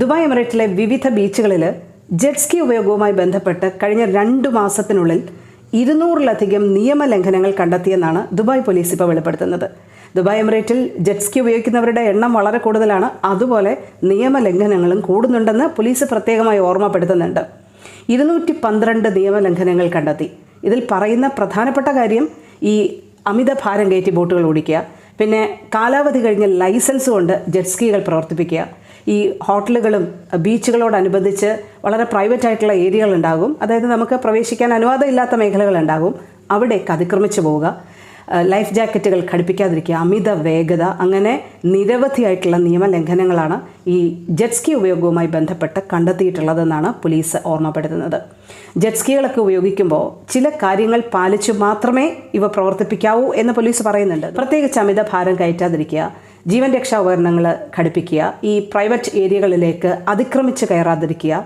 Dubai എമിറേറ്റിലെ വിവിധ ബീച്ചുകളിൽ jet സ്കി ഉപയോഗവുമായി ബന്ധപ്പെട്ട് കഴിഞ്ഞ രണ്ടു മാസത്തിനുള്ളിൽ ഇരുന്നൂറിലധികം നിയമലംഘനങ്ങൾ കണ്ടെത്തിയെന്നാണ് ദുബായ് പോലീസ് ഇപ്പോൾ വെളിപ്പെടുത്തുന്നത്. ദുബായ് എമിറേറ്റിൽ ജെറ്റ് സ്കി ഉപയോഗിക്കുന്നവരുടെ എണ്ണം വളരെ കൂടുതലാണ്. അതുപോലെ നിയമലംഘനങ്ങളും കൂടുന്നുണ്ടെന്ന് പോലീസ് പ്രത്യേകമായി ഓർമ്മപ്പെടുത്തുന്നുണ്ട്. ഇരുന്നൂറ്റി പന്ത്രണ്ട് നിയമലംഘനങ്ങൾ കണ്ടെത്തി. ഇതിൽ പറയുന്ന പ്രധാനപ്പെട്ട കാര്യം ഈ അമിത ഭാരം കയറ്റി ബോട്ടുകൾ ഓടിക്കുക പിന്നെ കാലാവധി കഴിഞ്ഞ ലൈസൻസ് കൊണ്ട് ജെറ്റ്സ്കികൾ പ്രവർത്തിപ്പിക്കുക. ഈ ഹോട്ടലുകളും ബീച്ചുകളോടനുബന്ധിച്ച് വളരെ പ്രൈവറ്റ് ആയിട്ടുള്ള ഏരിയകൾ ഉണ്ടാകും അതായത് നമുക്ക് പ്രവേശിക്കാൻ അനുവാദമില്ലാത്ത മേഖലകൾ ഉണ്ടാകും അവിടേക്ക് അതിക്രമിച്ചു പോവുക. ലൈഫ് ജാക്കറ്റുകൾ ഘടിപ്പിക്കാതിരിക്കുക അമിത വേഗത അങ്ങനെ നിരവധിയായിട്ടുള്ള നിയമലംഘനങ്ങളാണ് ഈ ജെറ്റ്സ്കി ഉപയോഗവുമായി ബന്ധപ്പെട്ട് കണ്ടെത്തിയിട്ടുള്ളതെന്നാണ് പോലീസ് ഓർമ്മപ്പെടുത്തുന്നത്. ജെറ്റ്സ്കികളൊക്കെ ഉപയോഗിക്കുമ്പോൾ ചില കാര്യങ്ങൾ പാലിച്ചു മാത്രമേ ഇവ പ്രവർത്തിപ്പിക്കാവൂ എന്ന് പോലീസ് പറയുന്നുണ്ട്. പ്രത്യേകിച്ച് അമിത ഭാരം കയറ്റാതിരിക്കുക ജീവൻ രക്ഷാ ഉപകരണങ്ങൾ ഘടിപ്പിക്കുക ഈ പ്രൈവറ്റ് ഏരിയകളിലേക്ക് അതിക്രമിച്ച് കയറാതിരിക്കുക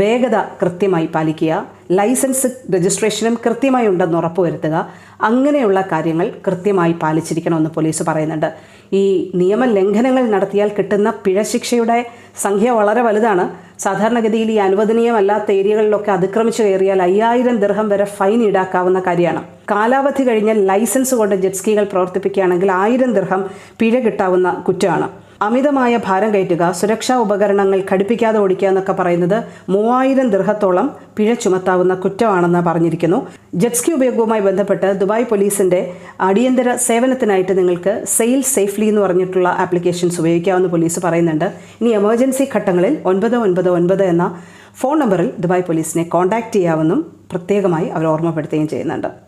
വേഗത കൃത്യമായി പാലിക്കുക ലൈസൻസ് രജിസ്ട്രേഷനും കൃത്യമായി ഉണ്ടെന്ന് ഉറപ്പുവരുത്തുക അങ്ങനെയുള്ള കാര്യങ്ങൾ കൃത്യമായി പാലിച്ചിരിക്കണമെന്ന് പോലീസ് പറയുന്നുണ്ട്. ഈ നിയമലംഘനങ്ങൾ നടത്തിയാൽ കിട്ടുന്ന പിഴശിക്ഷയുടെ സംഖ്യ വളരെ വലുതാണ്. സാധാരണഗതിയിൽ ഈ അനുവദനീയമല്ലാത്ത ഏരിയകളിലൊക്കെ അതിക്രമിച്ചു കയറിയാൽ അയ്യായിരം ദിർഹം വരെ ഫൈൻ ഈടാക്കാവുന്ന കാര്യമാണ്. കാലാവധി കഴിഞ്ഞ ലൈസൻസ് കൊണ്ട് ജെറ്റ് സ്കീകൾ പ്രവർത്തിപ്പിക്കുകയാണെങ്കിൽ ആയിരം ദിർഹം പിഴ കിട്ടാവുന്ന കുറ്റമാണ്. അമിതമായ ഭാരം കയറ്റുക സുരക്ഷാ ഉപകരണങ്ങൾ ഘടിപ്പിക്കാതെ ഓടിക്കുക എന്നൊക്കെ പറയുന്നത് മൂവായിരം ദൃഹത്തോളം പിഴ ചുമത്താവുന്ന കുറ്റമാണെന്ന് പറഞ്ഞിരിക്കുന്നു. ജെറ്റ്സ്കി ഉപയോഗവുമായി ബന്ധപ്പെട്ട് ദുബായ് പോലീസിന്റെ അടിയന്തര സേവനത്തിനായിട്ട് നിങ്ങൾക്ക് സെയിൽ സേഫ്ലി എന്ന് പറഞ്ഞിട്ടുള്ള ആപ്ലിക്കേഷൻസ് ഉപയോഗിക്കാമെന്ന് പോലീസ് പറയുന്നുണ്ട്. ഇനി എമർജൻസി ഘട്ടങ്ങളിൽ ഒൻപത് ഒൻപത് ഒൻപത് എന്ന ഫോൺ നമ്പറിൽ ദുബായ് പോലീസിനെ കോൺടാക്റ്റ് ചെയ്യാമെന്നും പ്രത്യേകമായി അവർ ഓർമ്മപ്പെടുത്തുകയും ചെയ്യുന്നുണ്ട്.